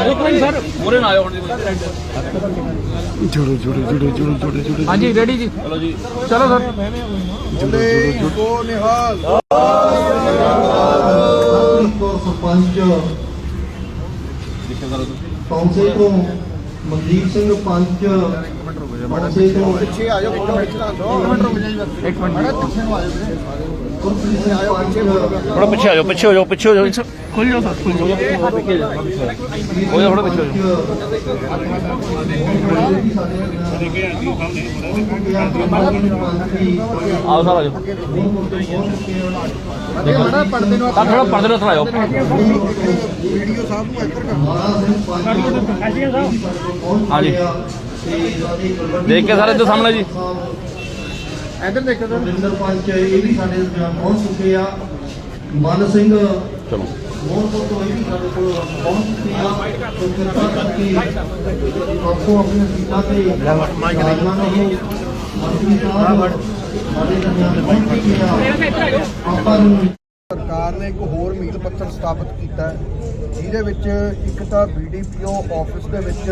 Sir. ਪੂਰੇ ਨਾ ਆਇਓ ਹੁਣ ਜੀ। ਜੁੜੋ ਜੁੜੋ ਜੁੜੋ ਜੁੜੋ ਜੁੜੋ ਜੁੜੋ ਹਾਂਜੀ ਰੈਡੀ ਜੀ। ਚਲੋ ਜੀ। ਚਲੋ ਸਰ। ਜੁੜੋ ਜੁੜੋ ਤੋਂ ਸਰਪੰਚ ਦੇਖੋ ਕਰੋ ਤੁਸੀਂ ਕੌਂਸੇ ਤੋਂ ਮਨਦੀਪ ਸਿੰਘ ਪੰਚ। ਕੌਂਸੇ ਤੋਂ ਪਿੱਛੇ ਆ ਜਾਓ ਇੱਕ ਮਿੰਟ ਚਲਾ ਦੋ ਇੱਕ ਮਿੰਟ ਗੁਰਪ੍ਰੀਤ ਸਿੰਘ ਪੰਚ ਥੋੜਾ ਪਿੱਛੇ ਆ ਜਾਓ, ਪਿੱਛੇ ਹੋ ਜਾਓ, ਪਿੱਛੇ ਹੋ ਜਾਓ। ਖੁੱਲ ਜਾਓ ਸਰ, ਖੁੱਲ ਜਾਓ। ਹੋ ਜਾਓ ਥੋੜਾ ਪਿੱਛੇ ਹੋ ਜਾਓ। ਆਓ ਸਾਰਾ ਜਾਓ। ਬੜਾ ਪੜਦੇ ਨੂੰ ਥੋੜਾ ਪਰਦੇ ਨਾਲ ਥਲਾਇਓ ਵੀਡੀਓ ਸਾਹਿਬ ਨੂੰ ਇੱਧਰ ਕਰ ਹਾਂਜੀ। ਦੇਖ ਕੇ ਸਾਰੇ, ਇੱਧਰ ਸਾਹਮਣੇ ਜੀ। ਇੱਧਰ ਦੇਖੋ ਸਰ ਰਿੰਦਰ ਪੰਚ ਇਹ ਵੀ ਸਾਡੇ ਪਹੁੰਚ ਚੁੱਕੇ ਆ। ਮਨ ਸਿੰਘ ਚਲੋ। ਮੋਹਨਪੁਰ ਤੋਂ ਇਹ ਵੀ ਸਾਡੇ ਕੋਲ ਪਹੁੰਚ ਚੁੱਕੇ ਆ। ਤੋਂ ਕਿਰਪਾ ਕਰਕੇ ਆਪੋ ਆਪਣੀਆਂ ਸੀਟਾਂ ਤੇ ਰਾਜਮਾਨ ਹੋ ਮੰਤਰੀ ਸਾਹਿਬ ਸਾਡੇ ਦਰਮਿਆਨ ਪਹੁੰਚ ਚੁੱਕੇ ਆ। ਆਪਾਂ ਨੂੰ ਸਰਕਾਰ ਨੇ ਇੱਕ ਹੋਰ ਮੀਲ ਪੱਥਰ ਸਥਾਪਿਤ ਕੀਤਾ ਜਿਹਦੇ ਵਿੱਚ ਇੱਕ ਤਾਂ ਬੀਡੀਪੀਓ ਆਫਿਸ ਦੇ ਵਿੱਚ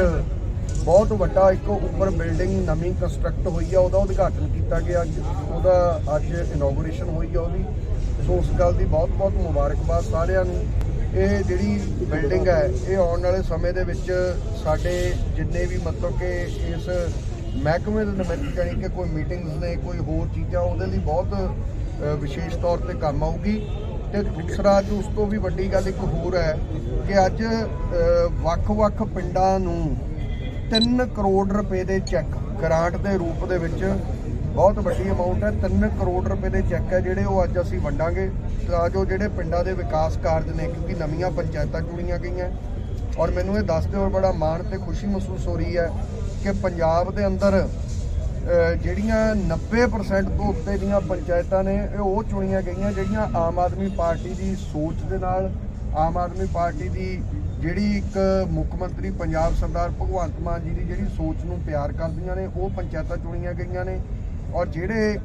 ਬਹੁਤ ਵੱਡਾ ਇੱਕ ਉੱਪਰ ਬਿਲਡਿੰਗ ਨਵੀਂ ਕੰਸਟਰਕਟ ਹੋਈ ਆ, ਉਹਦਾ ਉਦਘਾਟਨ ਕੀਤਾ ਗਿਆ ਅੱਜ। ਉਹਦਾ ਅੱਜ ਇਨੋਗ੍ਰੇਸ਼ਨ ਹੋਈ ਆ ਉਹਦੀ। ਸੋ ਉਸ ਗੱਲ ਦੀ ਬਹੁਤ ਬਹੁਤ ਮੁਬਾਰਕਬਾਦ ਸਾਰਿਆਂ ਨੂੰ। ਇਹ ਜਿਹੜੀ ਬਿਲਡਿੰਗ ਹੈ, ਇਹ ਆਉਣ ਵਾਲੇ ਸਮੇਂ ਦੇ ਵਿੱਚ ਸਾਡੇ ਜਿੰਨੇ ਵੀ ਮਤਲਬ ਕਿ ਇਸ ਮਹਿਕਮੇ ਦੇ ਨਿਮਿਤ ਜਾਣੀ ਕਿ ਕੋਈ ਮੀਟਿੰਗਸ ਨੇ, ਕੋਈ ਹੋਰ ਚੀਜ਼ਾਂ, ਉਹਦੇ ਲਈ ਬਹੁਤ ਵਿਸ਼ੇਸ਼ ਤੌਰ ਤੇ ਕੰਮ ਆਊਗੀ। ਤੇ ਦੂਸਰਾ ਅੱਜ ਉਸ ਤੋਂ ਵੀ ਵੱਡੀ ਗੱਲ ਇੱਕ ਹੋਰ ਹੈ ਕਿ ਅੱਜ ਵੱਖ-ਵੱਖ ਪਿੰਡਾਂ ਨੂੰ 3 ਕਰੋੜ ਰੁਪਏ ਦੇ ਚੈੱਕ। ਗ੍ਰਾਂਟ ਦੇ ਰੂਪ ਦੇ ਵਿੱਚ ਬਹੁਤ ਵੱਡੀ ਅਮਾਉਂਟ ਹੈ। 3 ਕਰੋੜ ਰੁਪਏ ਦੇ ਚੈੱਕ ਹੈ ਜਿਹੜੇ ਉਹ ਅੱਜ ਅਸੀਂ ਵੰਡਾਂਗੇ। ਤਾਂ ਜੋ ਜਿਹੜੇ ਪਿੰਡਾਂ ਦੇ ਵਿਕਾਸ ਕਾਰਜ ਨੇ, ਕਿਉਂਕਿ ਨਵੀਆਂ ਪੰਚਾਇਤਾਂ ਚੁਣੀਆਂ ਗਈਆਂ। ਔਰ ਮੈਨੂੰ ਇਹ ਦੱਸਦੇ ਹੋਏ ਬੜਾ ਮਾਣ ਤੇ ਖੁਸ਼ੀ ਮਹਿਸੂਸ ਹੋ ਰਹੀ ਹੈ ਕਿ ਪੰਜਾਬ ਦੇ ਅੰਦਰ ਜਿਹੜੀਆਂ 90% ਤੋਂ ਉੱਤੇ ਦੀਆਂ ਪੰਚਾਇਤਾਂ ਨੇ, ਇਹ ਉਹ ਚੁਣੀਆਂ ਗਈਆਂ ਜਿਹੜੀਆਂ ਆਮ ਆਦਮੀ ਪਾਰਟੀ ਦੀ ਸੋਚ ਦੇ ਨਾਲ ਆਮ ਆਦਮੀ ਪਾਰਟੀ ਦੀ ਜਿਹੜੀ ਇੱਕ ਮੁੱਖ ਮੰਤਰੀ ਪੰਜਾਬ ਸਰਦਾਰ ਭਗਵੰਤ ਮਾਨ ਜੀ ਦੀ ਜਿਹੜੀ ਸੋਚ ਨੂੰ ਪਿਆਰ ਕਰਦੀਆਂ ਨੇ, ਉਹ ਪੰਚਾਇਤਾਂ ਚੁਣੀਆਂ ਗਈਆਂ ਨੇ ਔਰ ਜਿਹੜੇ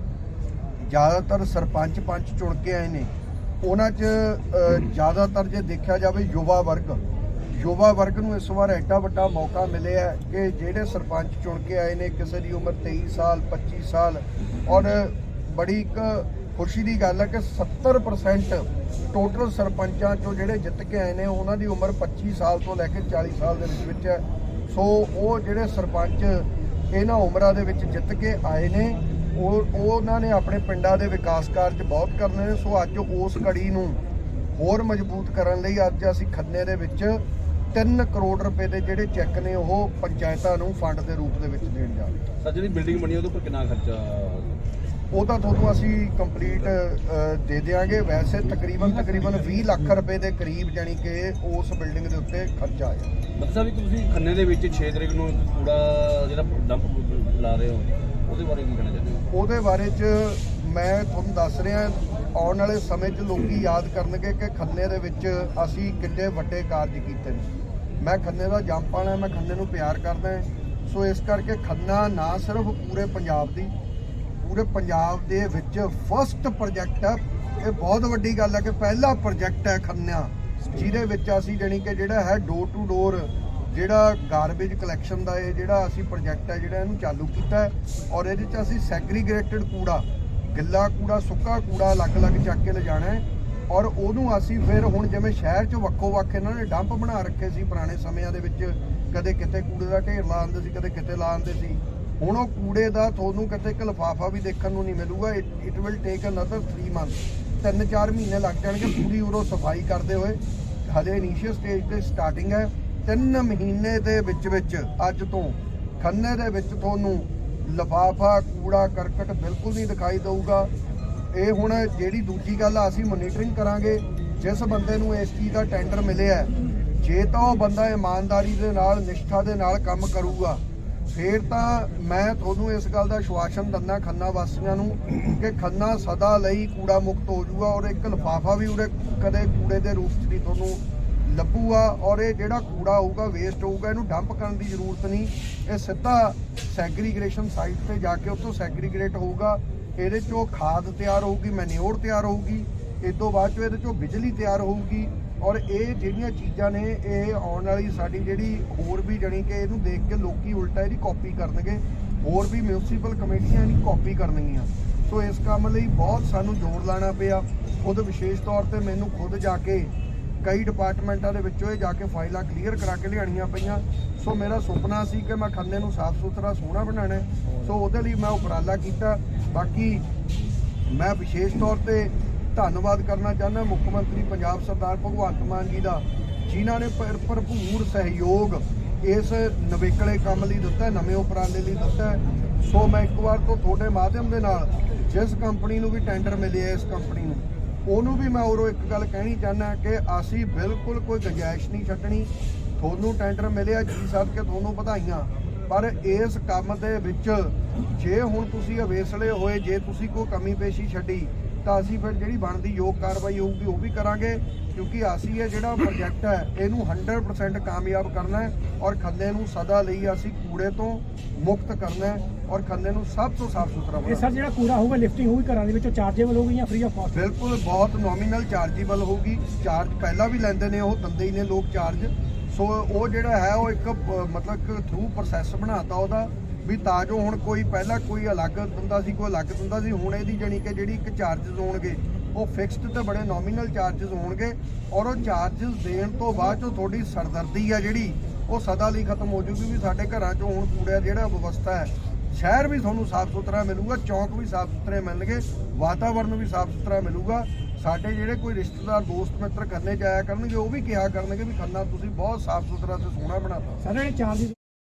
ਜ਼ਿਆਦਾਤਰ ਸਰਪੰਚ ਪੰਚ ਚੁਣ ਕੇ ਆਏ ਨੇ, ਉਹਨਾਂ 'ਚ ਜ਼ਿਆਦਾਤਰ ਜੇ ਦੇਖਿਆ ਜਾਵੇ ਯੁਵਾ ਵਰਗ ਯੁਵਾ ਵਰਗ ਨੂੰ ਇਸ ਵਾਰ ਐਡਾ ਵੱਡਾ ਮੌਕਾ ਮਿਲਿਆ ਕਿ ਜਿਹੜੇ ਸਰਪੰਚ ਚੁਣ ਕੇ ਆਏ ਨੇ, ਕਿਸੇ ਦੀ ਉਮਰ 23 ਸਾਲ 25 ਸਾਲ ਔਰ ਬੜੀ ਇੱਕ ਖੁਸ਼ੀ ਦੀ ਗੱਲ ਹੈ ਕਿ 70% ਟੋਟਲ ਸਰਪੰਚਾਂ ਚੋਂ ਜਿਹੜੇ ਜਿੱਤ ਕੇ ਆਏ ਨੇ, ਉਹਨਾਂ ਦੀ ਉਮਰ 25 ਸਾਲ ਤੋਂ ਲੈ ਕੇ 40 ਸਾਲ ਦੇ ਵਿੱਚ ਵਿੱਚ ਹੈ। ਸੋ ਉਹ ਜਿਹੜੇ ਸਰਪੰਚ ਇਹਨਾਂ ਉਮਰਾਂ ਦੇ ਵਿੱਚ ਜਿੱਤ ਕੇ ਆਏ ਨੇ, ਉਹ, ਉਹਨਾਂ ਨੇ ਆਪਣੇ ਪਿੰਡਾਂ ਦੇ ਵਿਕਾਸ ਕਾਰਜ ਬਹੁਤ ਕਰਨੇ ਨੇ। ਸੋ ਅੱਜ ਉਸ ਕੜੀ ਨੂੰ ਹੋਰ ਮਜ਼ਬੂਤ ਕਰਨ ਲਈ ਅੱਜ ਅਸੀਂ ਖੰਨੇ ਦੇ ਵਿੱਚ 3 ਕਰੋੜ ਰੁਪਏ ਦੇ ਜਿਹੜੇ ਚੈੱਕ ਨੇ, ਉਹ ਪੰਚਾਇਤਾਂ ਨੂੰ ਫੰਡ ਦੇ ਰੂਪ ਦੇ ਵਿੱਚ ਦੇਣ ਜਾ ਰਹੇ ਸਰ, ਜਿਹੜੀ ਬਿਲਡਿੰਗ ਬਣੀ, ਉਹਦੇ ਉੱਪਰ ਕਿੰਨਾ ਖਰਚਾ ਉਹ ਤਾਂ ਤੁਹਾਨੂੰ ਅਸੀਂ ਕੰਪਲੀਟ ਦੇ ਦੇਵਾਂਗੇ ਵੈਸੇ ਤਕਰੀਬਨ ਤਕਰੀਬਨ 20 ਲੱਖ ਰੁਪਏ ਦੇ ਕਰੀਬ ਜਾਨੀ ਕਿ ਉਸ ਬਿਲਡਿੰਗ ਦੇ ਉੱਤੇ ਖਰਚਾ ਆਇਆ। ਮਤਲਬ ਵੀ ਤੁਸੀਂ ਖੰਨੇ ਦੇ ਵਿੱਚ 6 ਤਰੀਕ ਨੂੰ ਕੂੜਾ ਜਿਹੜਾ ਡੰਪ ਲਾ ਰਹੇ ਹੋ ਉਹਦੇ ਬਾਰੇ ਕੀ ਕਹਿਣਾ ਚਾਹੁੰਦੇ ਹੋ? ਉਹਦੇ ਬਾਰੇ ਚ ਮੈਂ ਤੁਹਾਨੂੰ ਦੱਸ ਰਿਹਾ ਆਉਣ ਵਾਲੇ ਸਮੇਂ 'ਚ ਲੋਕੀ ਯਾਦ ਕਰਨਗੇ ਕਿ ਖੰਨੇ ਦੇ ਵਿੱਚ ਅਸੀਂ ਕਿੰਨੇ ਵੱਡੇ ਕਾਰਜ ਕੀਤੇ ਨੇ। ਮੈਂ ਖੰਨੇ ਦਾ ਜੰਪਾਲ ਹਾਂ ਮੈਂ ਖੰਨੇ ਨੂੰ ਪਿਆਰ ਕਰਦਾ। ਸੋ ਇਸ ਕਰਕੇ ਖੰਨਾ ਨਾ ਸਿਰਫ ਪੂਰੇ ਪੰਜਾਬ ਦੀ ਪੂਰੇ ਪੰਜਾਬ ਦੇ ਵਿੱਚ ਫਸਟ ਪ੍ਰੋਜੈਕਟ ਹੈ। ਇਹ ਬਹੁਤ ਵੱਡੀ ਗੱਲ ਹੈ ਕਿ ਪਹਿਲਾ ਪ੍ਰੋਜੈਕਟ ਹੈ ਖੰਨਾ ਜਿਹਦੇ ਵਿੱਚ ਅਸੀਂ ਜਾਣੀ ਕਿ ਜਿਹੜਾ ਹੈ ਡੋਰ ਟੂ ਡੋਰ ਜਿਹੜਾ ਗਾਰਬੇਜ ਕਲੈਕਸ਼ਨ ਦਾ ਇਹ ਜਿਹੜਾ ਅਸੀਂ ਪ੍ਰੋਜੈਕਟ ਹੈ ਜਿਹੜਾ ਇਹਨੂੰ ਚਾਲੂ ਕੀਤਾ ਔਰ ਇਹਦੇ 'ਚ ਅਸੀਂ ਸੈਗਰੀਗੇਟਡ ਕੂੜਾ, ਗਿੱਲਾ ਕੂੜਾ, ਸੁੱਕਾ ਕੂੜਾ ਅਲੱਗ-ਅਲੱਗ ਚੱਕ ਕੇ ਲਿਜਾਣਾ ਹੈ। ਔਰ ਉਹਨੂੰ ਅਸੀਂ ਫਿਰ ਹੁਣ ਜਿਵੇਂ ਸ਼ਹਿਰ 'ਚ ਵੱਖੋ ਵੱਖ ਇਹਨਾਂ ਨੇ ਡੰਪ ਬਣਾ ਰੱਖੇ ਸੀ ਪੁਰਾਣੇ ਸਮਿਆਂ ਦੇ ਵਿੱਚ, ਕਦੇ ਕਿਤੇ ਕੂੜੇ ਦਾ ਢੇਰ ਲਾ ਦਿੰਦੇ ਸੀ, ਕਦੇ ਕਿਤੇ ਲਾ ਦਿੰਦੇ ਸੀ। ਹੁਣ ਉਹ ਕੂੜੇ ਦਾ ਤੁਹਾਨੂੰ ਕਿਤੇ ਇੱਕ ਲਿਫਾਫਾ ਵੀ ਦੇਖਣ ਨੂੰ ਨਹੀਂ ਮਿਲੂਗਾ। It will take another 3 month ਤਿੰਨ ਚਾਰ ਮਹੀਨੇ ਲੱਗ ਜਾਣਗੇ, ਪੂਰੀ ਉਰੋਂ ਸਫ਼ਾਈ ਕਰਦੇ ਹੋਏ। ਹਲੇ ਇਨੀਸ਼ੀਅਲ ਸਟੇਜ ਤੇ ਸਟਾਰਟਿੰਗ ਹੈ। ਤਿੰਨ ਮਹੀਨੇ ਦੇ ਵਿੱਚ ਵਿੱਚ, ਅੱਜ ਤੋਂ ਖੰਨੇ ਦੇ ਵਿੱਚ ਤੁਹਾਨੂੰ ਲਿਫਾਫਾ, ਕੂੜਾ, ਕਰਕਟ ਬਿਲਕੁਲ ਨਹੀਂ ਦਿਖਾਈ ਦੇਊਗਾ। ਇਹ ਹੁਣ ਜਿਹੜੀ ਦੂਜੀ ਗੱਲ ਆ, ਅਸੀਂ ਮੋਨੀਟਰਿੰਗ ਕਰਾਂਗੇ। ਜਿਸ ਬੰਦੇ ਨੂੰ ਇਸ ਚੀਜ਼ ਦਾ ਟੈਂਡਰ ਮਿਲਿਆ ਜੇ ਤਾਂ ਉਹ ਬੰਦਾ ਇਮਾਨਦਾਰੀ ਦੇ ਨਾਲ, ਨਿਸ਼ਠਾ ਦੇ ਨਾਲ ਕੰਮ ਕਰੂਗਾ। ਫੇਰ ਤਾਂ ਮੈਂ ਤੁਹਾਨੂੰ ਇਸ ਗੱਲ ਦਾ ਸ਼ਵਾਸਨ ਦਿੰਦਾ ਖੰਨਾ ਵਾਸੀਆਂ ਨੂੰ ਕਿ ਖੰਨਾ ਸਦਾ ਲਈ ਕੂੜਾ ਮੁਕਤ ਹੋ ਜਾਊਗਾ ਔਰ ਇੱਕ ਲਿਫਾਫਾ ਵੀ ਉਰੇ ਕਦੇ ਕੂੜੇ ਦੇ ਰੂਪ 'ਚ ਨਹੀਂ ਤੁਹਾਨੂੰ ਲੱਭੂਗਾ ਔਰ ਇਹ ਜਿਹੜਾ ਕੂੜਾ ਹੋਊਗਾ ਵੇਸਟ ਹੋਊਗਾ, ਇਹਨੂੰ ਡੰਪ ਕਰਨ ਦੀ ਜ਼ਰੂਰਤ ਨਹੀਂ। ਇਹ ਸਿੱਧਾ ਸੈਗਰੀਗੇਸ਼ਨ ਸਾਈਟ ਤੇ ਜਾ ਕੇ ਉੱਥੋਂ ਸੈਗਰੀਗੇਟ ਹੋਊਗਾ। ਇਹਦੇ ਚੋਂ ਖਾਦ ਤਿਆਰ ਹੋਊਗੀ ਮੈਨਿਓਰ ਤਿਆਰ ਹੋਊਗੀ। ਇਸ ਤੋਂ ਬਾਅਦ ਚੋਂ ਇਹਦੇ ਚੋਂ ਬਿਜਲੀ ਤਿਆਰ ਹੋਊਗੀ। ਔਰ ਇਹ ਜਿਹੜੀਆਂ ਚੀਜ਼ਾਂ ਨੇ, ਇਹ ਆਉਣ ਵਾਲੀ ਸਾਡੀ ਜਿਹੜੀ ਹੋਰ ਵੀ ਜਣੀ ਕਿ ਇਹਨੂੰ ਦੇਖ ਕੇ ਲੋਕੀ ਉਲਟਾ ਇਹਦੀ ਕਾਪੀ ਕਰਨਗੇ, ਹੋਰ ਵੀ ਮਿਊਨਿਸਪਲ ਕਮੇਟੀਆਂ ਇਹਦੀ ਕਾਪੀ ਕਰਨਗੀਆਂ। ਸੋ ਇਸ ਕੰਮ ਲਈ ਬਹੁਤ ਸਾਨੂੰ ਜ਼ੋਰ ਲਾਣਾ ਪਿਆ। ਖੁਦ ਵਿਸ਼ੇਸ਼ ਤੌਰ ਤੇ ਮੈਨੂੰ ਖੁਦ ਜਾ ਕੇ ਕਈ ਡਿਪਾਰਟਮੈਂਟਾਂ ਦੇ ਵਿੱਚੋਂ ਇਹ ਜਾ ਕੇ ਫਾਈਲਾਂ ਕਲੀਅਰ ਕਰਾ ਕੇ ਲਿਆਣੀਆਂ ਪਈਆਂ। ਸੋ ਮੇਰਾ ਸੁਪਨਾ ਸੀ ਕਿ ਮੈਂ ਖੰਨੇ ਨੂੰ ਸਾਫ਼ ਸੁਥਰਾ ਸੋਹਣਾ ਬਣਾਉਣਾ ਸੋ ਉਹਦੇ ਲਈ ਮੈਂ ਉਪਰਾਲਾ ਕੀਤਾ। ਬਾਕੀ ਮੈਂ ਵਿਸ਼ੇਸ਼ ਤੌਰ ਤੇ ਧੰਨਵਾਦ ਕਰਨਾ ਚਾਹੁੰਦਾ ਮੁੱਖ ਮੰਤਰੀ ਪੰਜਾਬ ਸਰਦਾਰ ਭਗਵੰਤ ਮਾਨ ਜੀ ਦਾ, ਜਿਨ੍ਹਾਂ ਨੇ ਭਰ- ਭਰਪੂਰ ਸਹਿਯੋਗ ਇਸ ਨਵੇਕਲੇ ਕੰਮ ਲਈ ਦਿੱਤਾ, ਨਵੇਂ ਉਪਰਾਲੇ ਲਈ ਦਿੱਤਾ। ਸੋ ਮੈਂ ਇੱਕ ਵਾਰ ਤੋਂ ਤੁਹਾਡੇ ਮਾਧਿਅਮ ਦੇ ਨਾਲ ਜਿਸ ਕੰਪਨੀ ਨੂੰ ਵੀ ਟੈਂਡਰ ਮਿਲਿਆ ਇਸ ਕੰਪਨੀ ਨੂੰ, ਉਹਨੂੰ ਵੀ ਮੈਂ ਉਰੋਂ ਇੱਕ ਗੱਲ ਕਹਿਣੀ ਚਾਹੁੰਦਾ ਕਿ ਅਸੀਂ ਬਿਲਕੁਲ ਕੋਈ ਗੁੰਜਾਇਸ਼ ਨਹੀਂ ਛੱਡਣੀ। ਤੁਹਾਨੂੰ ਟੈਂਡਰ ਮਿਲਿਆ ਜੀ ਸਾਹਿਬ ਕਿ ਤੁਹਾਨੂੰ ਵਧਾਈਆਂ। ਪਰ ਇਸ ਕੰਮ ਦੇ ਵਿੱਚ ਜੇ ਹੁਣ ਤੁਸੀਂ ਅਵੇਸਲੇ ਹੋਏ, ਜੇ ਤੁਸੀਂ ਕੋਈ ਕਮੀ ਪੇਸ਼ੀ ਛੱਡੀ ਤਾਂ ਅਸੀਂ ਫਿਰ ਜਿਹੜੀ ਬਣਦੀ ਯੋਗ ਕਾਰਵਾਈ ਹੋਊਗੀ ਉਹ ਵੀ ਕਰਾਂਗੇ ਕਿਉਂਕਿ ਅਸੀਂ ਇਹ ਜਿਹੜਾ ਪ੍ਰੋਜੈਕਟ ਹੈ ਇਹਨੂੰ 100% ਕਾਮਯਾਬ ਕਰਨਾ ਹੈ ਔਰ ਖੰਨੇ ਨੂੰ ਸਦਾ ਲਈ ਅਸੀਂ ਕੂੜੇ ਤੋਂ ਮੁਕਤ ਕਰਨਾ ਹੈ ਔਰ ਖੰਨੇ ਨੂੰ ਸਭ ਤੋਂ ਸਾਫ਼ ਸੁਥਰਾ ਇਹ ਸਰ ਬਣਾਉਣਾ ਜਿਹੜਾ ਕੂੜਾ ਹੋਊਗਾ ਲਿਫਟਿੰਗ ਹੋਊਗੀ ਘਰਾਂ ਦੇ ਵਿੱਚੋਂ ਚਾਰਜੇਬਲ ਹੋਊਗੀ ਜਾਂ ਫ੍ਰੀ ਆਫ ਕਾਸਟ ਬਿਲਕੁਲ ਬਹੁਤ ਨੋਮੀਨਲ ਚਾਰਜੇਬਲ ਹੋਊਗੀ। ਚਾਰਜ ਪਹਿਲਾਂ ਵੀ ਲੈਂਦੇ ਨੇ ਉਹ ਦਿੰਦੇ ਹੀ ਨੇ ਲੋਕ ਚਾਰਜ ਸੋ ਉਹ ਜਿਹੜਾ ਹੈ ਉਹ ਇੱਕ ਮਤਲਬ ਥਰੂ ਪ੍ਰੋਸੈਸ ਬਣਾਤਾ ਉਹਦਾ। ਵੀ ਤਾਂ ਜੋ ਹੁਣ ਕੋਈ ਪਹਿਲਾਂ ਕੋਈ ਅਲੱਗ ਦਿੰਦਾ ਸੀ, ਕੋਈ ਅਲੱਗ ਦਿੰਦਾ ਸੀ, ਹੁਣ ਇਹਦੀ ਜਾਨੀ ਕਿ ਜਿਹੜੀ ਇੱਕ ਚਾਰजेस ਹੋਣਗੇ, ਉਹ ਫਿਕਸਡ ਤੇ ਬੜੇ ਨੋਮੀਨਲ ਚਾਰजेस ਹੋਣਗੇ ਔਰ ਉਹ ਚਾਰजेस ਦੇਣ ਤੋਂ ਬਾਅਦ ਜੋ ਤੁਹਾਡੀ ਸਰਦਰਦੀ ਆ ਜਿਹੜੀ, ਉਹ ਸਦਾ ਲਈ ਖਤਮ ਹੋ ਜੂਗੀ ਵੀ ਸਾਡੇ ਘਰਾਂ 'ਚੋਂ ਹੁਣ ਕੂੜਿਆ ਜਿਹੜਾ ਵਿਵਸਥਾ ਹੈ, ਸ਼ਹਿਰ ਵੀ ਤੁਹਾਨੂੰ ਸਾਫ਼ ਸੁਥਰਾ ਮਿਲੂਗਾ, ਚੌਂਕ ਵੀ ਸਾਫ਼ ਸੁਥਰੇ ਮਿਲਣਗੇ, ਵਾਤਾਵਰਨ ਵੀ ਸਾਫ਼ ਸੁਥਰਾ ਮਿਲੂਗਾ, ਸਾਡੇ ਜਿਹੜੇ ਕੋਈ ਰਿਸ਼ਤੇਦਾਰ, ਦੋਸਤ, ਮਿੱਤਰ ਕਰਨੇ ਜਾਇਆ ਕਰਨਗੇ, ਉਹ ਵੀ ਕਿਹਾ ਕਰਨਗੇ ਵੀ ਖੰਨਾ ਤੁਸੀਂ ਬਹੁਤ ਸਾਫ਼ ਸੁਥਰਾ ਤੇ ਸੋਹਣਾ ਬਣਾਤਾ। ਸਾਰੇ ਚਾਰ